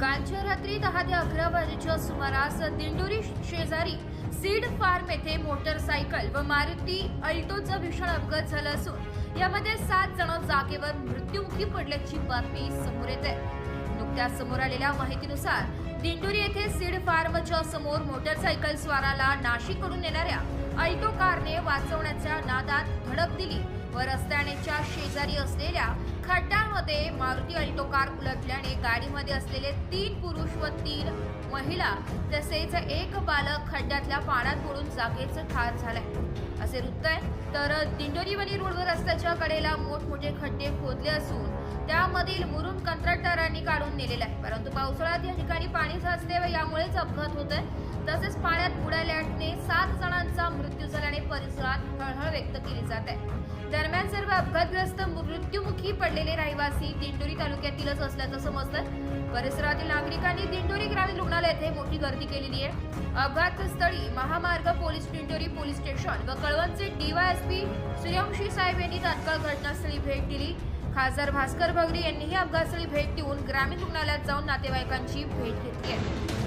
मध्यरात्री दहा ते अकरा वाजेच्या सुमारास दिंडोरी शेजारी सीड फार्म येथे मोटरसायकल व मारुती अल्टोचा भीषण अपघात झाला असून यामध्ये सात जण जागेवर मृत्युमुखी पडल्याची बातमी समोर येते. नुकत्याच समोर आलेल्या माहितीनुसार दिंडोरी येथे सीड फार्मच्या समोर मोटरसायकल स्वाराला नाशिककडून येणाऱ्या अल्टो कारने वाचवण्याच्या नादात धडक दिली. व रस्त्यानेच्या शेजारी असलेल्या खड्ड्यामध्ये मारुती अल्टो कार उलटल्याने गाडीमध्ये असलेले तीन पुरुष व तीन महिला तसेच एक बालक खड्ड्यातल्या पाण्यात बुडून जागेच ठार झालाय. असे वृत्त आहे. तर दिंडोरीवली रोडवर रस्त्याच्या कडेला मोठमोठे खड्डे खोदले असून यामधील मुरुम कंत्राटदारांनी काढून नेलेला आहे. परंतु पावसाळ्यात या ठिकाणी पाणी साचते व यामुळेच अपघात होत आहे तसेच पाण्यात बुडाल्याने सात जणांचा मृत्यू झाल्याने परिसरात हळहळ व्यक्त केली जात आहे. दरम्यान सर्व अपघातग्रस्त मृत्युमुखी पडलेले रहिवासी दिंडोरी तालुक्यातीलच असल्याचं समजतं. परिसरातील नागरिकांनी दिंडोरी ग्रामीण रुग्णालय येथे मोठी गर्दी केलेली आहे. अपघातस्थळी महामार्ग पोलीस दिंडोरी पोलीस स्टेशन व कळवणचे डीवायएसपी सूर्यवंशी साहेब यांनी तात्काळ घटनास्थळी भेट दिली. खासदार भास्कर भगरी यांनीही अपघातस्थळी भेट देऊन ग्रामीण रुग्णालयात जाऊन नातेवाईकांची भेट घेतली आहे.